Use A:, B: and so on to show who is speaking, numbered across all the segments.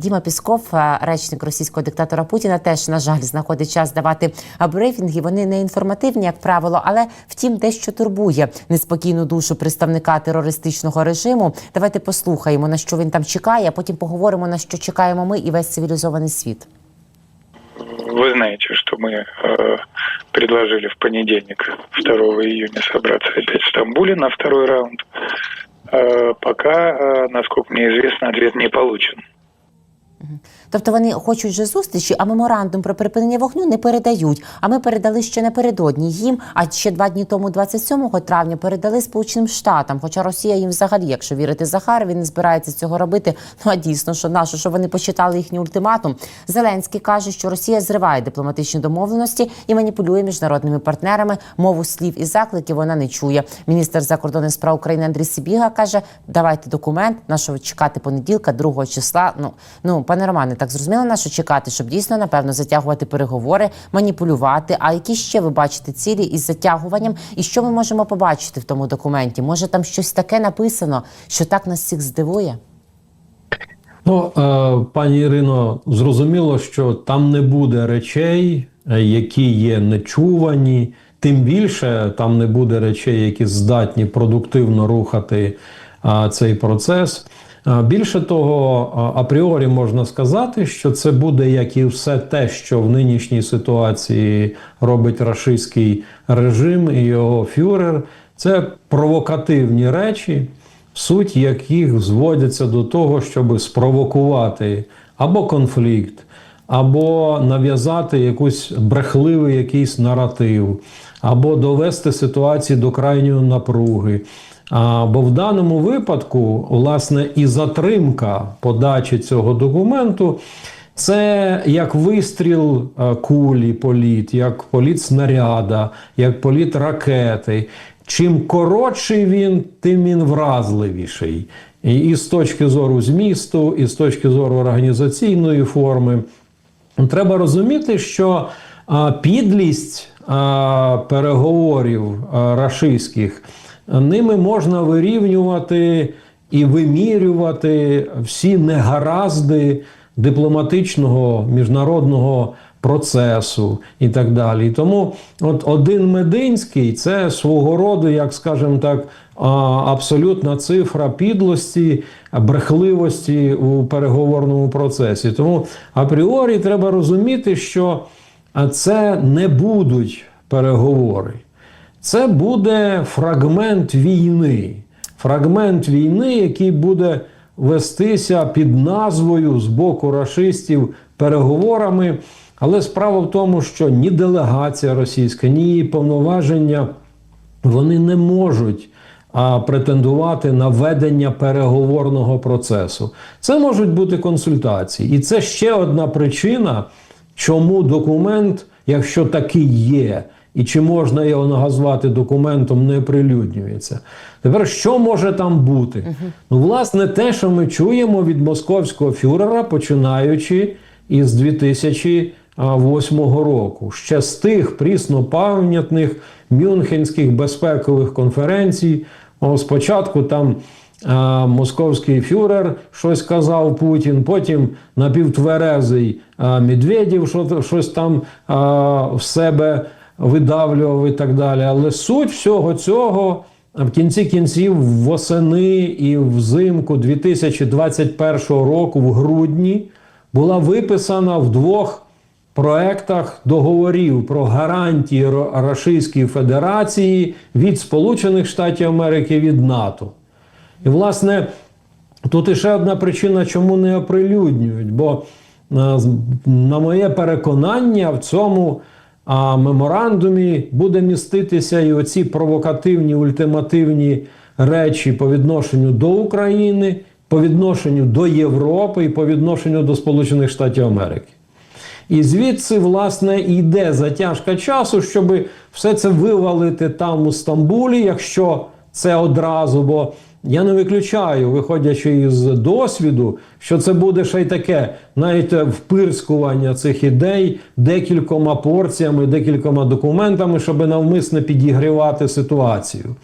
A: Діма Пісков, е, речник російського диктатора Путіна, теж на жаль знаходить час давати е, брифінги. Вони не інформативні, як правило, але втім, дещо турбує неспокійну душу представника терористичного режиму. Давайте послухаємо на що він там чекає. а Потім поговоримо на що чекаємо ми і весь цивілізований світ.
B: Вы знаете, что мы э, предложили в понедельник, 2 июня, собраться опять в Стамбуле на второй раунд. Э, пока, э, насколько мне известно, ответ не получен.
A: Тобто вони хочуть же зустрічі, а меморандум про припинення вогню не передають. А ми передали ще напередодні їм. А ще два дні тому, 27 травня, передали Сполученим Штатам. Хоча Росія їм взагалі, якщо вірити Захар, він не збирається цього робити. Ну а дійсно, що нащо, що вони почитали їхній ультиматум. Зеленський каже, що Росія зриває дипломатичні домовленості і маніпулює міжнародними партнерами. Мову слів і закликів вона не чує. Міністр закордонних справ України Андрій Сибіга каже: давайте документ, нашого чекати понеділка, 2 числа. Ну ну пане Романе, так зрозуміло, на що чекати, щоб дійсно напевно затягувати переговори, маніпулювати. А які ще ви бачите цілі із затягуванням? І що ми можемо побачити в тому документі? Може там щось таке написано, що так нас всіх здивує?
C: Ну, е, пані Ірино, зрозуміло, що там не буде речей, е, які є нечувані. Тим більше там не буде речей, які здатні продуктивно рухати е, цей процес. Е, Більше того, апріорі можна сказати, що це буде як і все те, що в нинішній ситуації робить рашистський режим і його фюрер. Це провокативні речі, суть яких зводяться до того, щоб спровокувати або конфлікт, або нав'язати якийсь брехливий якийсь наратив, або довести ситуацію до крайньої напруги. Бо в даному випадку, власне, і затримка подачі цього документу це як вистріл е, кулі, політ, як політ снаряда, як політ ракети. Чим коротший він, тим він вразливіший. І, і з точки зору змісту, і з точки зору організаційної форми. Треба розуміти, що а, підлість а, переговорів а, рашистських ними можна вирівнювати і вимірювати всі негаразди дипломатичного міжнародного процесу і так далі. Тому от один Мединський це свого роду, як скажемо так, абсолютна цифра підлості, брехливості у переговорному процесі. Тому апріорі треба розуміти, що це не будуть переговори. Це буде фрагмент війни. Фрагмент війни, який буде вестися під назвою з боку рашистів переговорами. Але справа в тому, що ні делегація російська, ні її повноваження вони не можуть а, претендувати на ведення переговорного процесу. Це можуть бути консультації. І це ще одна причина, чому документ, якщо такий є, і чи можна його назвати документом, не прилюднюється. Тепер що може там бути? Ну, власне, те, що ми чуємо від московського фюрера, починаючи із 2008 року, ще з тих пріснопам'ятних мюнхенських безпекових конференцій. Спочатку там а, московський фюрер щось казав Путін, потім напівтверезий а, Медведєв що, щось там а, в себе видавлював і так далі. Але суть всього цього в кінці кінців восени і взимку 2021 року, в грудні, була виписана в двох проектах договорів про гарантії Ро- Російської Федерації від Сполучених Штатів Америки від НАТО. І, власне, тут іще одна причина, чому не оприлюднюють. Бо, на моє переконання, в цьому а, меморандумі буде міститися і оці провокативні, ультимативні речі по відношенню до України, по відношенню до Європи і по відношенню до Сполучених Штатів Америки. І звідси, власне, йде затяжка часу, щоб все це вивалити там у Стамбулі, якщо це одразу. Бо я не виключаю, виходячи із досвіду, що це буде ще й таке, навіть впирскування цих ідей декількома порціями, декількома документами, щоб навмисно підігрівати ситуацію.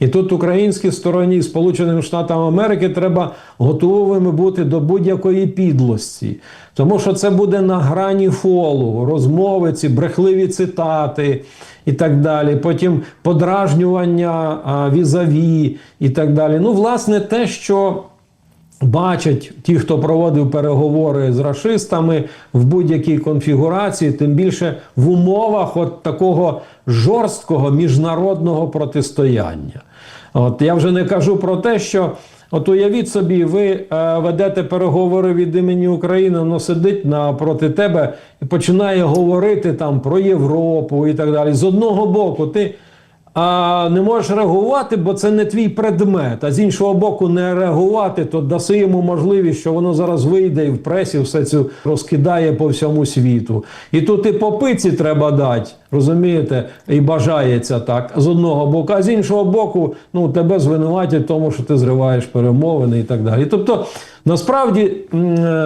C: І тут українській стороні, Сполученим Штатам Америки, треба готовими бути до будь-якої підлості. Тому що це буде на грані фолу, розмови, ці брехливі цитати і так далі. Потім подражнювання а, візаві і так далі. Ну, власне, те, що бачать ті, хто проводив переговори з рашистами в будь-якій конфігурації, тим більше в умовах от такого жорсткого міжнародного протистояння. От я вже не кажу про те, що. От уявіть собі, ви е, ведете переговори від імені України, воно сидить напроти тебе і починає говорити там про Європу і так далі. З одного боку, ти а, не можеш реагувати, бо це не твій предмет. А з іншого боку, не реагувати, то даси йому можливість, що воно зараз вийде і в пресі все цю розкидає по всьому світу. І тут і по пиці треба дати, розумієте, і бажається так з одного боку, а з іншого боку, ну тебе звинуватять тому, що ти зриваєш перемовини і так далі. Тобто, насправді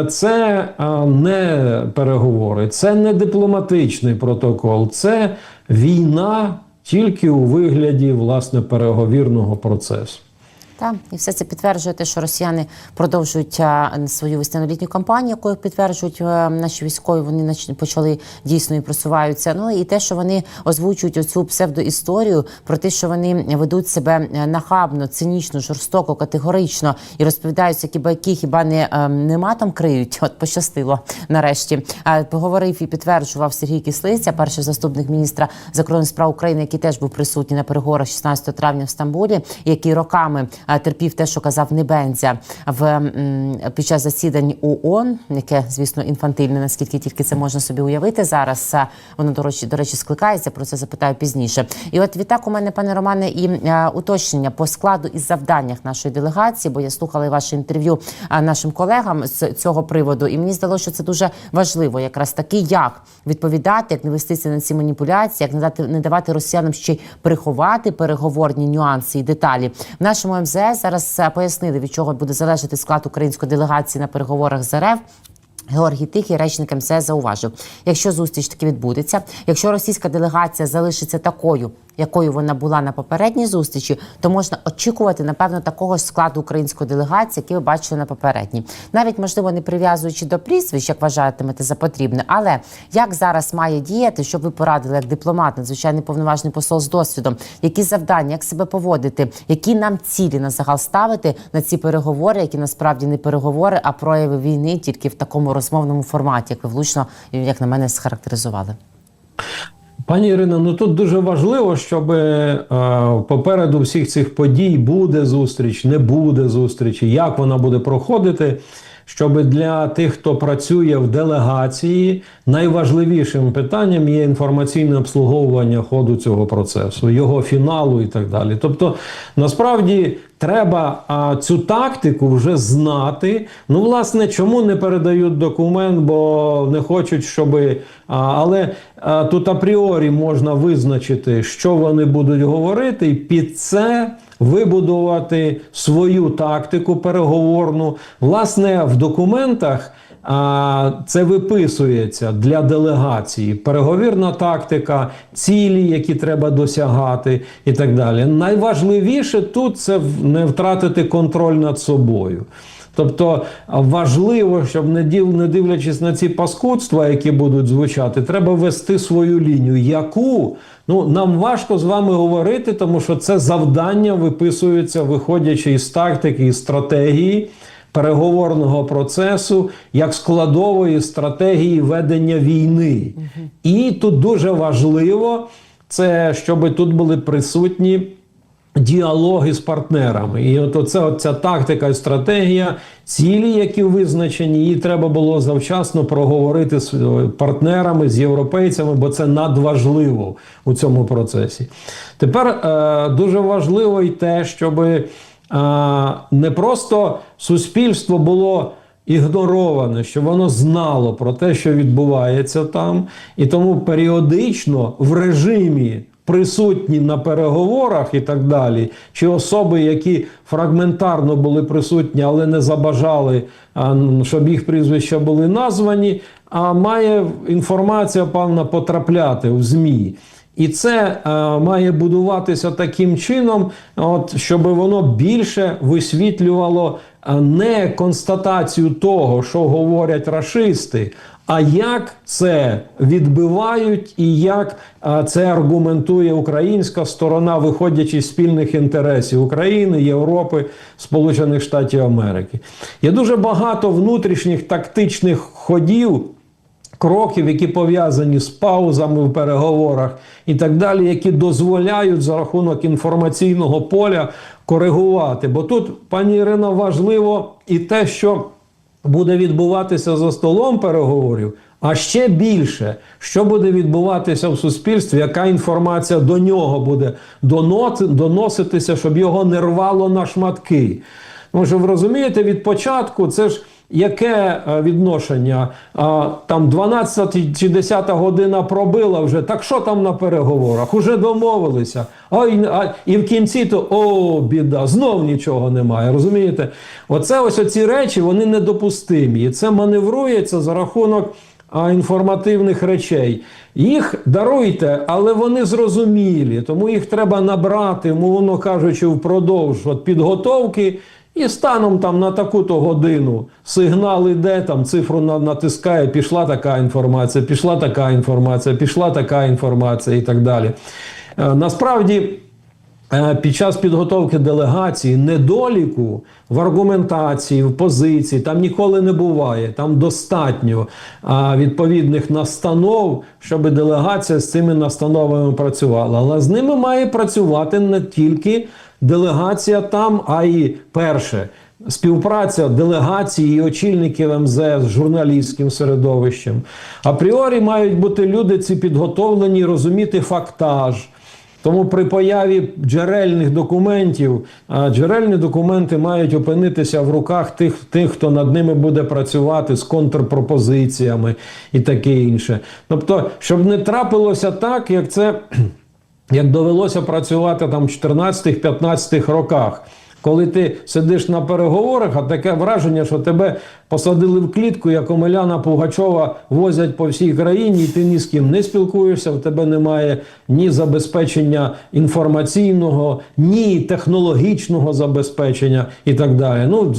C: це не переговори, це не дипломатичний протокол, це війна тільки у вигляді власне переговірного процесу.
A: Так, і все це підтверджує те, що росіяни продовжують а, свою весняно-літню кампанію, якою підтверджують а, наші військові. Вони почали дійсно і просуваються. Ну і те, що вони озвучують оцю псевдоісторію про те, що вони ведуть себе е, нахабно, цинічно, жорстоко, категорично і розповідають, які байки хіба не е, нема там криють. От пощастило нарешті. Поговорив і підтверджував Сергій Кислиця, перший заступник міністра закордонних справ України, який теж був присутній на переговорах 16 травня в Стамбулі, який роками терпів те, що казав Небензя в під час засідань ООН, яке звісно інфантильне, наскільки тільки це можна собі уявити зараз. А, Воно до речі, до речі, скликається. Про це запитаю пізніше. І от відтак у мене, пане Романе, і уточнення по складу і завданнях нашої делегації, бо я слухала ваше інтерв'ю нашим колегам з цього приводу, і мені здалося, що це дуже важливо, якраз таки, як відповідати, як не вестися на ці маніпуляції, як не дати не давати росіянам ще й приховати переговорні нюанси і деталі. В нашому МЗС зараз пояснили, від чого буде залежати склад української делегації на переговорах з РФ. Георгій Тихий, речник МСС, зауважив, якщо зустріч таки відбудеться, якщо російська делегація залишиться такою, якою вона була на попередній зустрічі, то можна очікувати, напевно, такого ж складу української делегації, який ви бачили на попередній. Навіть можливо не прив'язуючи до прізвищ, як вважатимете за потрібне. Але як зараз має діяти, щоб ви порадили як дипломат, надзвичайний повноважний посол з досвідом, які завдання, як себе поводити, які нам цілі на загал ставити на ці переговори, які насправді не переговори, а прояви війни тільки в такому розмовному форматі, як ви влучно, як на мене, схарактеризували.
C: Пані Ірино, ну тут дуже важливо, щоб е, попереду всіх цих подій буде зустріч, не буде зустрічі, як вона буде проходити. Щоб для тих, хто працює в делегації, найважливішим питанням є інформаційне обслуговування ходу цього процесу, його фіналу і так далі. Тобто, насправді треба а, цю тактику вже знати. Ну, власне, чому не передають документ, бо не хочуть, щоб. А, але а, тут апріорі можна визначити, що вони будуть говорити, і під це вибудувати свою тактику переговорну. Власне, в документах. А це виписується для делегації. Переговірна тактика, цілі, які треба досягати, і так далі. Найважливіше тут це не втратити контроль над собою. Тобто важливо, щоб не не дивлячись на ці паскудства, які будуть звучати, треба вести свою лінію. Яку ну нам важко з вами говорити, тому що це завдання виписується, виходячи із тактики і стратегії переговорного процесу як складової стратегії ведення війни. І тут дуже важливо, це щоб тут були присутні. Діалоги з партнерами, і от оце, ця тактика і стратегія, цілі, які визначені, її треба було завчасно проговорити з е, партнерами, з європейцями, бо це надважливо у цьому процесі. Тепер е, дуже важливо й те, щоб е, не просто суспільство було ігнороване, що воно знало про те, що відбувається там, і тому періодично в режимі. Присутні на переговорах і так далі, чи особи, які фрагментарно були присутні, але не забажали, щоб їх прізвища були названі, а має інформація певна потрапляти в ЗМІ. І це е, має будуватися таким чином, от, щоб воно більше висвітлювало е, не констатацію того, що говорять рашисти, а як це відбивають і як е, це аргументує українська сторона, виходячи з спільних інтересів України, Європи, Сполучених Штатів Америки. Є дуже багато внутрішніх тактичних ходів кроків, які пов'язані з паузами в переговорах і так далі, які дозволяють за рахунок інформаційного поля коригувати. Бо тут, пані Ірино, важливо і те, що буде відбуватися за столом переговорів. А ще більше, що буде відбуватися в суспільстві, яка інформація до нього буде доноситися, щоб його не рвало на шматки. Тому що ви розумієте, від початку це ж яке е, відношення? Там 12 чи 10 година пробила вже. Так що там на переговорах? Уже домовилися. Ой, а, і в кінці то о, біда, знов нічого немає. Розумієте? Оце ось оці речі вони недопустимі. І це маневрується за рахунок інформативних речей. Їх даруйте, але вони зрозумілі, тому їх треба набрати, мовно кажучи, впродовж от підготовки. І станом там на таку-то годину сигнал іде, там цифру натискає, пішла така інформація, пішла така інформація, пішла така інформація і так далі. Е, Насправді, під час підготовки делегації недоліку в аргументації, в позиції там ніколи не буває. Там достатньо відповідних настанов, щоб делегація з цими настановами працювала. Але з ними має працювати не тільки делегація там, а й перше. Співпраця делегації і очільників МЗС з журналістським середовищем. Апріорі мають бути люди ці підготовлені розуміти фактаж. Тому при появі джерельних документів, джерельні документи мають опинитися в руках тих, тих, хто над ними буде працювати з контрпропозиціями і таке інше. Тобто, щоб не трапилося так, як це як довелося працювати там в 14-15 роках. Коли ти сидиш на переговорах, а таке враження, що тебе посадили в клітку, як Омеляна Пугачова возять по всій країні, і ти ні з ким не спілкуєшся, в тебе немає ні забезпечення інформаційного, ні технологічного забезпечення і так далі. Ну,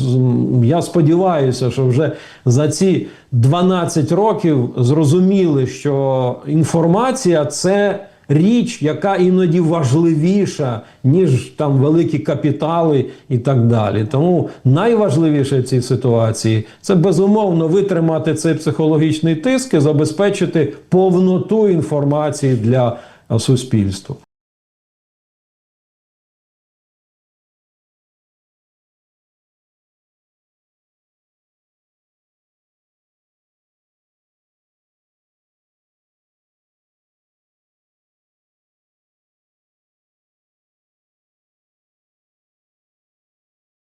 C: я сподіваюся, що вже за ці 12 років зрозуміли, що інформація це річ, яка іноді важливіша, ніж там великі капітали і так далі. Тому найважливіше в цій ситуації це безумовно витримати цей психологічний тиск і забезпечити повноту інформації для суспільства.